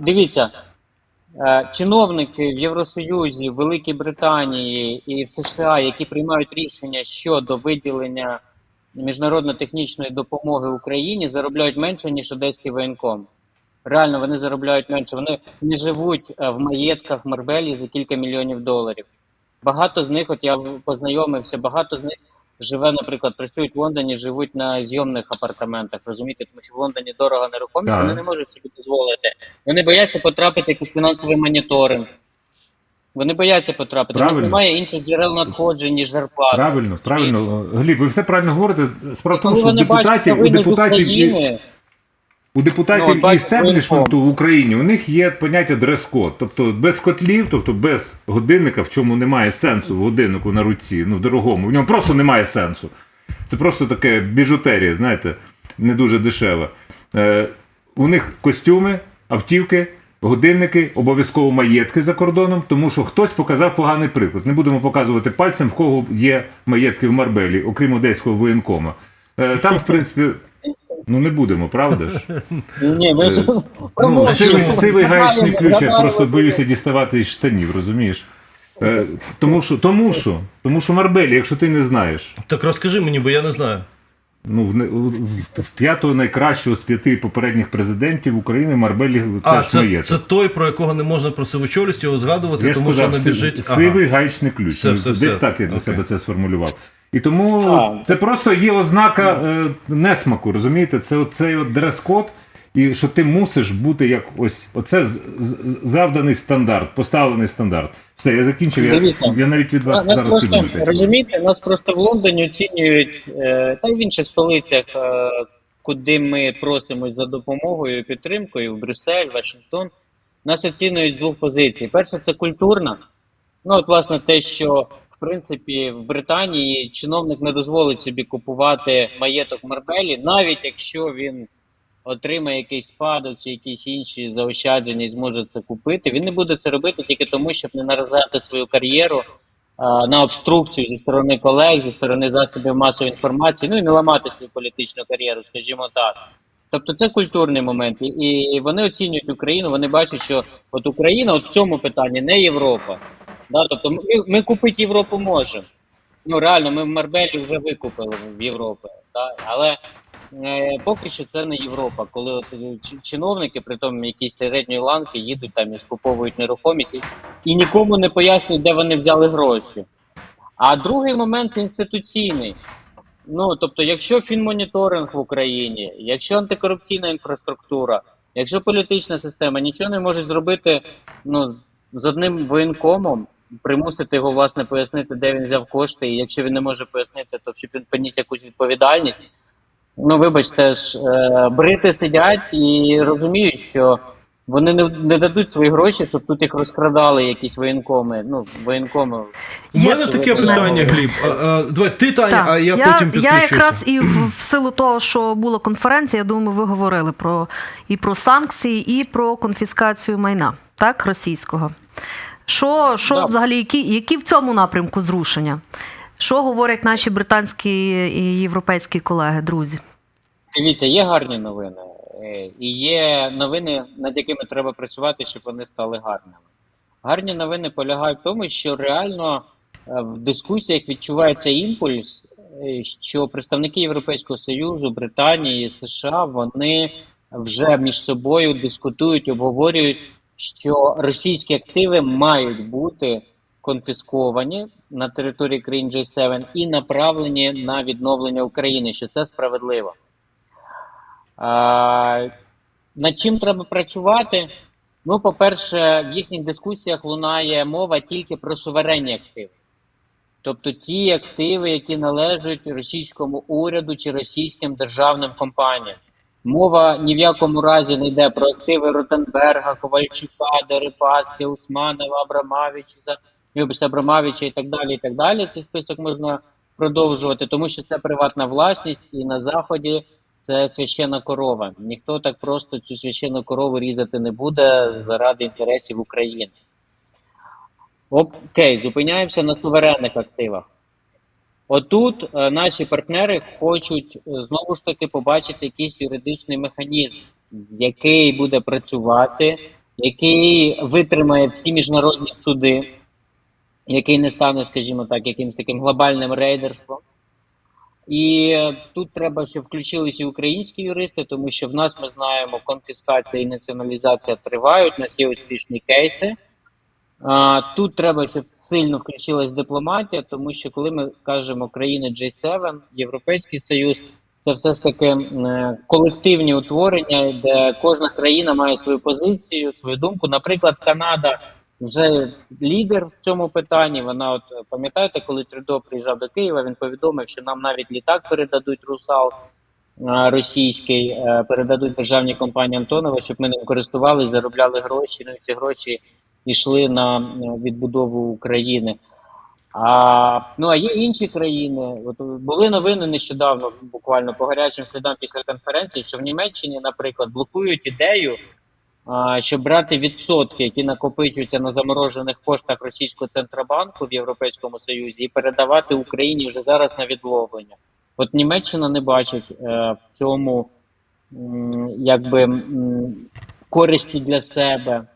Дивіться, е, чиновники в Євросоюзі, Великій Британії і в США, які приймають рішення щодо виділення міжнародно-технічної допомоги Україні, заробляють менше, ніж одеський воєнком. Реально, вони заробляють менше. Вони не живуть е, в маєтках Марбелі за кілька мільйонів доларів. Багато з них, от я познайомився, багато з них живе, наприклад, працюють в Лондоні, живуть на зйомних апартаментах. Розумієте, тому що в Лондоні дорога нерухомість, вони не можуть собі дозволити. Вони бояться потрапити під фінансовий моніторинг. Вони бояться потрапити. У них Правильно. немає інших джерел надходжень, ніж зарплата. Правильно, правильно. Гліб, ви все правильно говорите. Справа в тому, що у депутатів, у депутатів, України, у Ну, депутатів і істеблішменту в Україні у них є поняття дрес-код. Тобто без котлів, тобто без годинника, в чому немає сенсу в годиннику на руці, ну в дорогому. В ньому просто немає сенсу. Це просто таке біжутерія, знаєте, не дуже дешеве. Е, у них костюми, автівки, годинники, обов'язково маєтки за кордоном, тому що хтось показав поганий приклад. Не будемо показувати пальцем, в кого є маєтки в Марбелі, окрім одеського воєнкома. Е, там, в принципі, ну не будемо, правда ж? ні, ми ж Е, Ну, сивий, сивий гаечний Згадаємо, ключ, я просто боюся діставати із штанів, розумієш? Е, тому що, тому що, тому що Марбелі, якщо ти не знаєш, Так розкажи мені, бо я не знаю. ну в, не- в, в п'ятого найкращого з п'яти попередніх президентів України Марбелі А, теж це, маєток. це той, про якого не можна про сивочолість його згадувати, Я ж тому сказав, що не си- біжить. сивий гаечний ключ. Все, Ну, все, Десь все. так я для Окей. себе це сформулював. І тому А. це просто є ознака е, несмаку, розумієте? Це оцей от дрес-код, і що ти мусиш бути як ось оце з- з- завданий стандарт, поставлений стандарт. Все, я закінчив. Я, Дивіться. я навіть від вас Нас зараз просто піду. на розумієте, нас просто в Лондоні оцінюють, е, та й в інших столицях, е, куди ми просимось за допомогою і підтримкою, в Брюссель, Вашингтон, нас оцінюють з двох позицій. Перша це культурна. Ну, от, власне, те, що принципі в Британії чиновник не дозволить собі купувати маєток Марбелі, навіть якщо він отримає якийсь спадок чи якісь інші заощадження і зможе це купити. Він не буде це робити тільки тому, щоб не наражати свою кар'єру а, на обструкцію зі сторони колег, зі сторони засобів масової інформації, ну і не ламати свою політичну кар'єру, скажімо так. Тобто це культурний момент, і вони оцінюють Україну. Вони бачать, що от Україна, от в цьому питанні не Європа. Да? Тобто ми, ми купити Європу можемо. Ну реально, ми в Марбелі вже викупили в Європі, да? але е, поки що це не Європа, коли от, е, чиновники, при тому якісь середньої ланки, їдуть там і скуповують нерухомість і, нікому не пояснюють, де вони взяли гроші. А другий момент інституційний. Ну тобто, якщо фінмоніторинг в Україні, якщо антикорупційна інфраструктура, якщо політична система нічого не може зробити ну, з одним воєнкомом, примусити його власне пояснити, де він взяв кошти, і якщо він не може пояснити, то щоб він поніс якусь відповідальність. Ну, вибачте ж, е, брити сидять і розуміють, що вони не, не дадуть свої гроші, щоб тут їх розкрадали якісь воєнкоми. Ну, воєнкоми. У мене таке питання, Гліб. А, а, давай ти, Таня, Так, а я, я, потім я якраз і в, в силу того, що була конференція, я думаю, ви говорили про і про санкції, і про конфіскацію майна, так, російського. Що, що Да. взагалі, які, які в цьому напрямку зрушення? Що говорять наші британські і європейські колеги, друзі? Дивіться, є гарні новини, е, і є новини, над якими треба працювати, щоб вони стали гарними. Гарні новини полягають в тому, що реально е, в дискусіях відчувається імпульс, е, що представники Європейського Союзу, Британії, США вони вже між собою дискутують, обговорюють, що російські активи мають бути конфісковані на території країн G7 і направлені на відновлення України, що це справедливо. А, над чим треба працювати? Ну, по-перше, в їхніх дискусіях лунає мова тільки про суверенні активи. Тобто ті активи, які належать російському уряду чи російським державним компаніям. Мова ні в якому разі не йде про активи Ротенберга, Ковальчука, Дерипаски, Усманова, Абрамавича, вибачте, Абрамавича і так далі. і так далі. Цей список можна продовжувати, тому що це приватна власність, і на заході це священна корова. Ніхто так просто цю священну корову різати не буде заради інтересів України. Окей, зупиняємося на суверенних активах. Отут е, наші партнери хочуть е, знову ж таки побачити якийсь юридичний механізм, який буде працювати, який витримає всі міжнародні суди, який не стане, скажімо так, якимось таким глобальним рейдерством. І е, тут треба, щоб включилися українські юристи, тому що в нас ми знаємо, конфіскація і націоналізація тривають, у нас є успішні кейси. Тут треба, щоб сильно включилась дипломатія, тому що коли ми кажемо країни G7, Європейський Союз, це все ж таки е, колективні утворення, де кожна країна має свою позицію, свою думку. Наприклад, Канада вже лідер в цьому питанні. Вона, от пам'ятаєте, коли Трюдо приїжджав до Києва, він повідомив, що нам навіть літак передадуть Русал е, російський, е, передадуть державній компанії Антонова, щоб ми ним користувалися, заробляли гроші. Ну і ці гроші йшли на е, відбудову України. А, ну а є інші країни. От були новини нещодавно, буквально по гарячим слідам після конференції, що в Німеччині, наприклад, блокують ідею, а, щоб брати відсотки, які накопичуються на заморожених коштах російського центробанку в Європейському Союзі, і передавати Україні вже зараз на відловлення. От Німеччина не бачить е, в цьому м, якби м, користі для себе.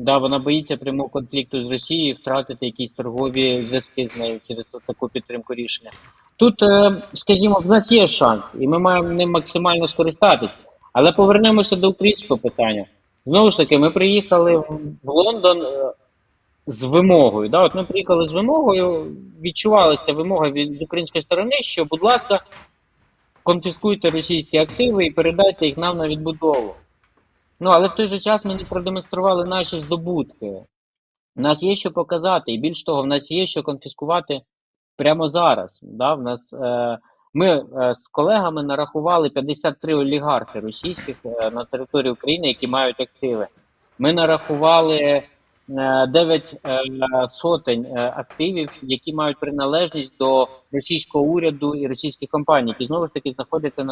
Да, вона боїться прямого конфлікту з Росією, втратити якісь торгові зв'язки з нею через таку підтримку рішення. Тут, е, скажімо, в нас є шанс, і ми маємо ним максимально скористатись. Але повернемося до українського питання. Знову ж таки, ми приїхали в Лондон е, з вимогою. Да? От ми приїхали з вимогою, відчувалася вимога від української сторони, що, будь ласка, конфіскуйте російські активи і передайте їх нам на відбудову. Ну, але в той же час ми не продемонстрували наші здобутки. У нас є що показати, і більш того, в нас є що конфіскувати прямо зараз. Да? В нас, е, ми е, з колегами нарахували 53 олігархи російських е, на території України, які мають активи. Ми нарахували е, 9 е, сотень е, активів, які мають приналежність до російського уряду і російських компаній, які знову ж таки знаходяться на